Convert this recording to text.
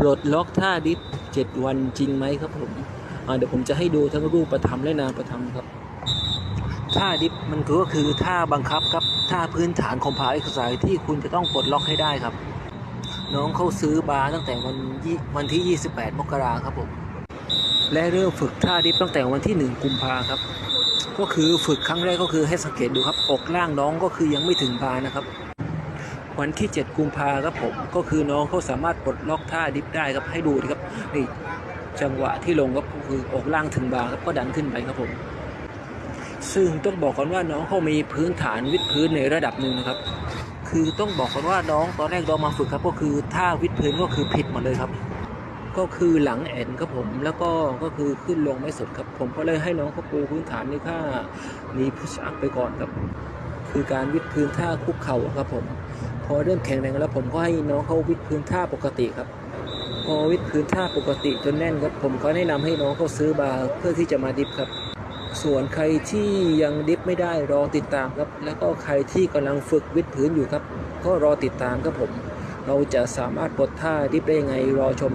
ปลดล็อกท่าดิฟ7วันจริงไหมครับผมเดี๋ยวผมจะให้ดูทั้งรูปประธรรมและนามประธรรมครับ ท่าดิฟมันก็คือท่าบังคับครับท่าพื้นฐานของพาเอ็กซ์ไซที่คุณจะต้องปลดล็อกให้ได้ครับ น้องเขาซื้อบาร์ตั้งแต่วันวันที่ 28 มกราครับผมและเริ่มฝึกท่าดิฟตั้งแต่วันที่ 1 กุมภาครับ ก็คือฝึกครั้งแรกก็คือให้สังเกตดูครับอกล่างน้องก็คือยังไม่ถึงบาร์นะครับ วันที่ 7 กุมภาครับผม ก็คือน้องเขาสามารถปลดล็อกท่าดิฟได้ครับให้ดูนะครับนี่จังหวะที่ลงก็คืออกล่างถึงบาครับก็ดันขึ้นไปครับผม ซึ่งต้องบอกก่อนว่าน้องเขามีพื้นฐานวิดพื้นในระดับหนึ่งนะครับ คือต้องบอกก่อนว่าน้องตอนแรกเรามาฝึกครับ ก็คือท่าวิดพื้นก็คือผิดหมดเลยครับก็คือหลังแอนครับผมแล้วก็ก็คือขึ้นลงไม่สุดครับ ผมก็เลยให้น้องเขาปูพื้นฐานในท่ามีพุชอัพไปก่อนครับ คือการวิดพื้นท่าคุกเข่าครับผม อเริ่มแข็งแรงแล้วผมก็ให้น้องเขาวิดพื้นท่าปกติครับ พอวิดพื้นท่าปกติจนแน่นครับ ผมก็แนะนำให้น้องเขาซื้อบาร์เพื่อที่จะมาดิฟครับ ส่วนใครที่ยังดิฟไม่ได้รอติดตามครับ แล้วก็ใครที่กำลังฝึกวิดพื้นอยู่ครับ ก็รอติดตามครับผม เราจะสามารถปลดท่าดิฟได้ยังไงรอชม